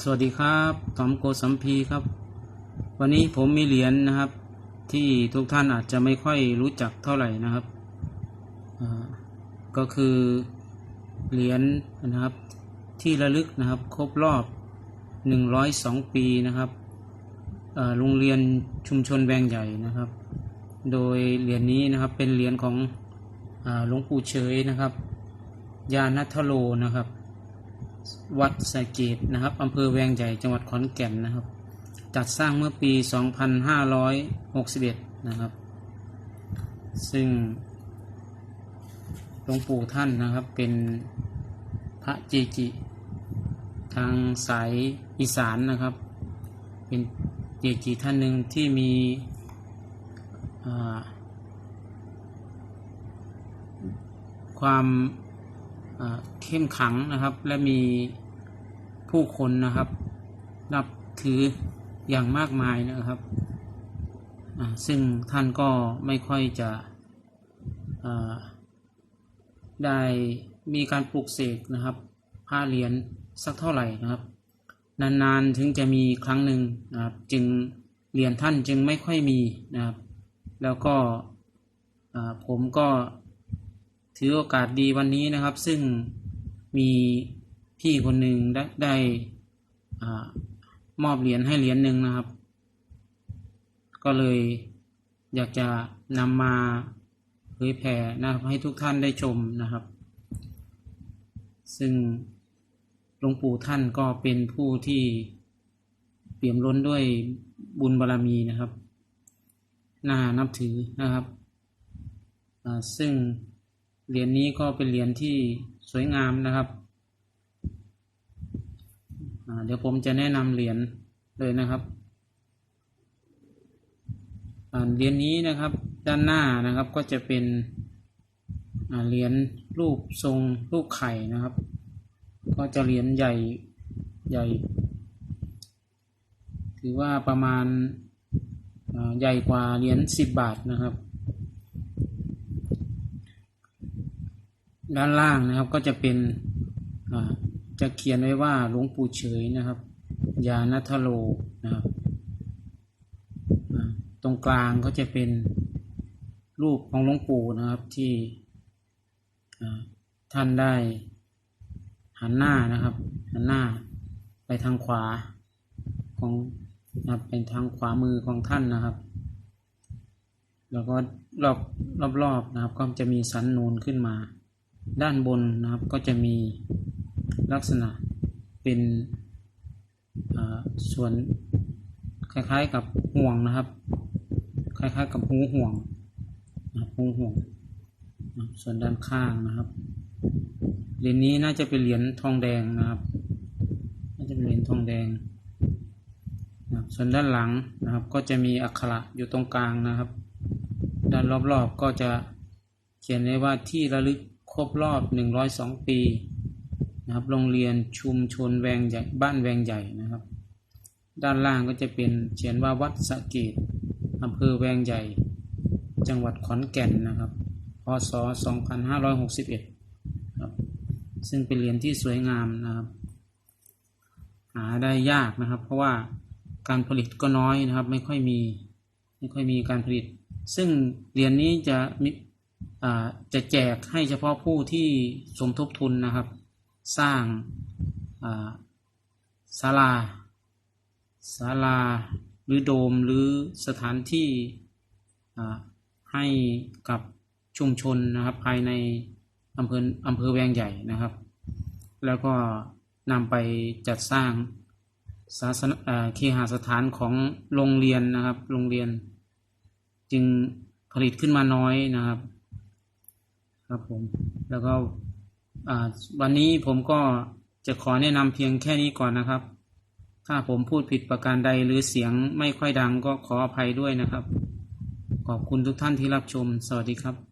สวัสดีครับตอมโกสัมพีครับ วันนี้ผมมีเหรียญนะครับ ที่ทุกท่านอาจจะไม่ค่อยรู้จักเท่าไหร่นะครับ ก็คือเหรียญนะครับ ที่ระลึกนะครับครบรอบ 102 ปีนะครับโรงเรียนชุมชนแวงใหญ่นะครับ โดยเหรียญนี้นะครับเป็นเหรียญของหลวงปู่เฉยนะครับ ยานัทโลนะครับ วัดสะเกดนะครับอำเภอแวงใหญ่จังหวัดขอนแก่นนะครับ จัดสร้างเมื่อปี 2561 นะครับ ซึ่งหลวงปู่ท่านนะครับเป็นพระเจจิ ทางสายอีสานนะครับ เป็นเจจิท่านหนึ่งที่มีความ เข้มขังนะครับ และมีผู้คนนะครับ นับถืออย่างมากมายนะครับซึ่งท่านก็ไม่ค่อยจะได้มีการปลูกเสกนะครับผ้าเหรียญสักเท่าไหร่นะครับ นานๆถึงจะมีครั้งหนึ่งนะครับ จึงเหรียญท่านจึงไม่ค่อยมีนะครับ แล้วก็ผมก็ ถือโอกาสดีวันนี้นะครับ ซึ่งมีพี่คนหนึ่งได้ไดอมอบเหรียญให้เหรียญหนึ่งนะครับ ก็เลยอยากจะนำมาเผยแผ่นะครับ ให้ทุกท่านได้ชมนะครับ ซึ่งหลวงปู่ท่านก็เป็นผู้ที่เปี่ยมล้นด้วยบุญบารรมีนะครับน่านับถือนะครับซึ่ง เหรียญนี้ก็เป็นเหรียญที่สวยงามนะครับ เดี๋ยวผมจะแนะนำเหรียญเลยนะครับเหรียญนี้นะครับด้านหน้านะครับก็จะเป็นเหรียญรูปทรงรูปไข่นะครับ ก็จะเหรียญใหญ่ใหญ่ ถือว่าประมาณใหญ่กว่าเหรียญสิบบาทนะครับ ด้านล่างนะครับก็จะเป็นจะเขียนไว้ว่าหลวงปู่เฉยนะครับยานัทโลนะครับตรงกลางก็จะเป็นรูปของหลวงปู่นะครับที่ท่านได้หันหน้านะครับหันหน้าไปทางขวาของนะเป็นทางขวามือของท่านนะครับ แล้วก็รอบรอบรอบๆนะครับ ก็จะมีสันนูนขึ้นมา ด้านบนนะครับก็จะมีลักษณะเป็นส่วนคล้ายๆกับห่วงนะครับ คล้ายๆกับหูห่วงนะครับหูห่วง ส่วนด้านข้างนะครับเหรียญนี้น่าจะเป็นเหรียญทองแดงนะครับน่าจะเป็นเหรียญทองแดงนะส่วนด้านหลังนะครับก็จะมีอักขระอยู่ตรงกลางนะครับ ด้านรอบๆก็จะเขียนไว้ว่าที่ระลึก รบรอบ 102 ปีนะครับโรงเรียนชุมชนแวงใหญ่บ้านแวงใหญ่นะครับ ด้านล่างก็จะเป็นเขียนว่าวัดสะเกดอำเภอแวงใหญ่ จังหวัดขอนแก่นนะครับพศ 2561ครับซึ่งเป็นเหรียญที่สวยงามนะครับ หาได้ยากนะครับ เพราะว่าการผลิตก็น้อยนะครับ ไม่ค่อยมีไม่ค่อยมีการผลิต ซึ่งเหรียญนี้จะมี จะแจกให้เฉพาะผู้ที่สมทบทุนนะครับ สร้างศาลาศาลาหรือโดมหรือสถานที่ให้กับชุมชนนะครับ ภายในอำเภออำเภอแวงใหญ่นะครับ แล้วก็นำไปจัดสร้างศาสนเอ่อเคหสถานของโรงเรียนนะครับ โรงเรียน จึงผลิตขึ้นมาน้อยนะครับ ครับผม แล้วก็วันนี้ผมก็จะขอแนะนำเพียงแค่นี้ก่อนนะครับ ถ้าผมพูดผิดประการใดหรือเสียงไม่ค่อยดังก็ขออภัยด้วยนะครับ ขอบคุณทุกท่านที่รับชม สวัสดีครับ